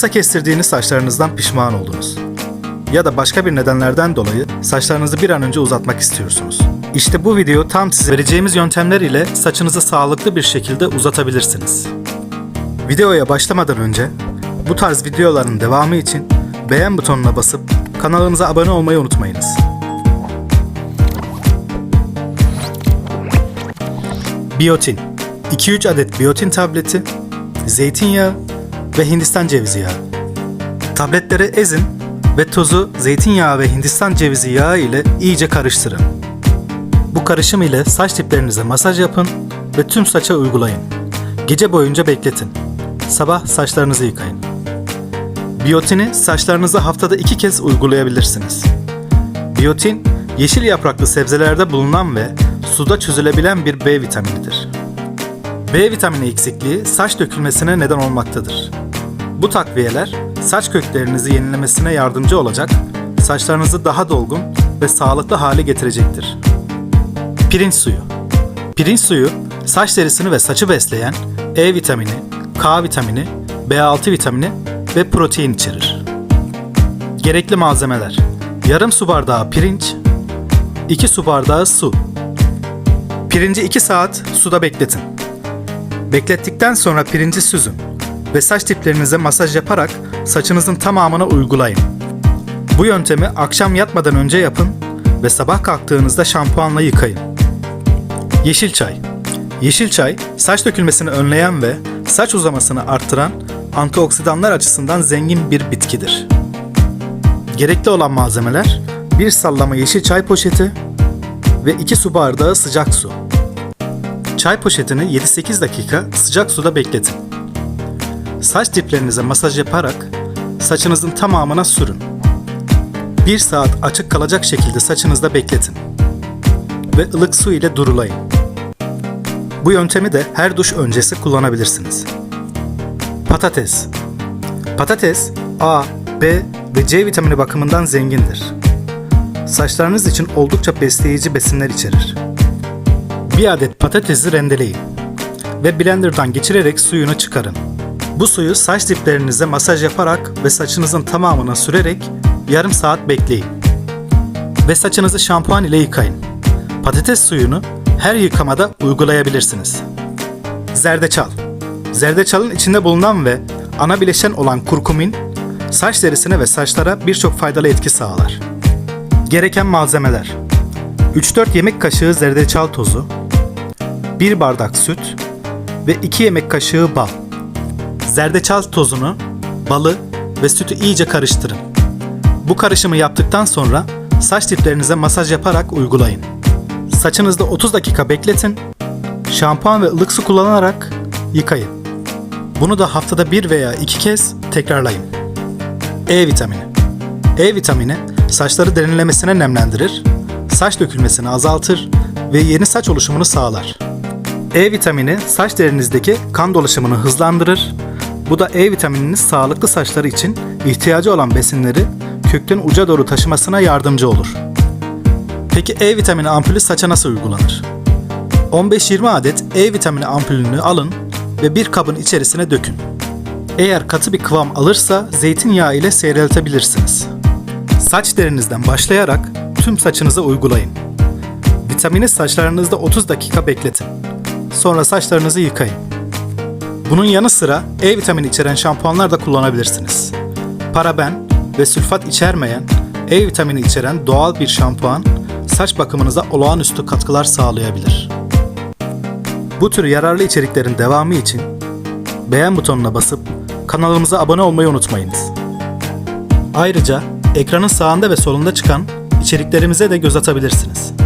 Kısa kestirdiğiniz saçlarınızdan pişman oldunuz. Ya da başka bir nedenlerden dolayı saçlarınızı bir an önce uzatmak istiyorsunuz. İşte bu video tam size vereceğimiz yöntemler ile saçınızı sağlıklı bir şekilde uzatabilirsiniz. Videoya başlamadan önce bu tarz videoların devamı için beğen butonuna basıp kanalımıza abone olmayı unutmayınız. Biyotin 2-3 adet biyotin tableti, zeytinyağı ve Hindistan cevizi yağı. Tabletleri ezin ve tozu zeytinyağı ve Hindistan cevizi yağı ile iyice karıştırın. Bu karışım ile saç diplerinize masaj yapın ve tüm saça uygulayın. Gece boyunca bekletin. Sabah saçlarınızı yıkayın. Biyotini saçlarınıza haftada iki kez uygulayabilirsiniz. Biyotin, yeşil yapraklı sebzelerde bulunan ve suda çözülebilen bir B vitaminidir. B vitamini eksikliği saç dökülmesine neden olmaktadır. Bu takviyeler saç köklerinizi yenilemesine yardımcı olacak, saçlarınızı daha dolgun ve sağlıklı hale getirecektir. Pirinç suyu Pirinç suyu, saç derisini ve saçı besleyen E vitamini, K vitamini, B6 vitamini ve protein içerir. Gerekli malzemeler Yarım su bardağı pirinç, 2 su bardağı su. Pirinci 2 saat suda bekletin. Beklettikten sonra pirinci süzün ve saç diplerinize masaj yaparak saçınızın tamamına uygulayın. Bu yöntemi akşam yatmadan önce yapın ve sabah kalktığınızda şampuanla yıkayın. Yeşil çay. Yeşil çay, saç dökülmesini önleyen ve saç uzamasını arttıran antioksidanlar açısından zengin bir bitkidir. Gerekli olan malzemeler 1 sallama yeşil çay poşeti ve 2 su bardağı sıcak su. Çay poşetini 7-8 dakika sıcak suda bekletin. Saç diplerinize masaj yaparak saçınızın tamamına sürün. 1 saat açık kalacak şekilde saçınızda bekletin. Ve ılık su ile durulayın. Bu yöntemi de her duş öncesi kullanabilirsiniz. Patates Patates A, B ve C vitamini bakımından zengindir. Saçlarınız için oldukça besleyici besinler içerir. Bir adet patatesi rendeleyin ve blenderdan geçirerek suyunu çıkarın. Bu suyu saç diplerinize masaj yaparak ve saçınızın tamamına sürerek yarım saat bekleyin. Ve saçınızı şampuan ile yıkayın. Patates suyunu her yıkamada uygulayabilirsiniz. Zerdeçal Zerdeçalın içinde bulunan ve ana bileşen olan kurkumin, saç derisine ve saçlara birçok faydalı etki sağlar. Gereken malzemeler 3-4 yemek kaşığı zerdeçal tozu, 1 bardak süt ve 2 yemek kaşığı bal. Zerdeçal tozunu, balı ve sütü iyice karıştırın. Bu karışımı yaptıktan sonra saç diplerinize masaj yaparak uygulayın. Saçınızda 30 dakika bekletin. Şampuan ve ılık su kullanarak yıkayın. Bunu da haftada bir veya iki kez tekrarlayın. E vitamini. E vitamini saçları derinlemesine nemlendirir, saç dökülmesini azaltır ve yeni saç oluşumunu sağlar. E vitamini saç derinizdeki kan dolaşımını hızlandırır. Bu da E vitamininin sağlıklı saçları için ihtiyacı olan besinleri kökten uca doğru taşımasına yardımcı olur. Peki E vitamini ampulü saça nasıl uygulanır? 15-20 adet E vitamini ampulünü alın ve bir kabın içerisine dökün. Eğer katı bir kıvam alırsa zeytinyağı ile seyreltebilirsiniz. Saç derinizden başlayarak tüm saçınıza uygulayın. Vitamini saçlarınızda 30 dakika bekletin. Sonra saçlarınızı yıkayın. Bunun yanı sıra E vitamini içeren şampuanlar da kullanabilirsiniz. Paraben ve sülfat içermeyen, E vitamini içeren doğal bir şampuan saç bakımınıza olağanüstü katkılar sağlayabilir. Bu tür yararlı içeriklerin devamı için beğen butonuna basıp kanalımıza abone olmayı unutmayınız. Ayrıca ekranın sağında ve solunda çıkan içeriklerimize de göz atabilirsiniz.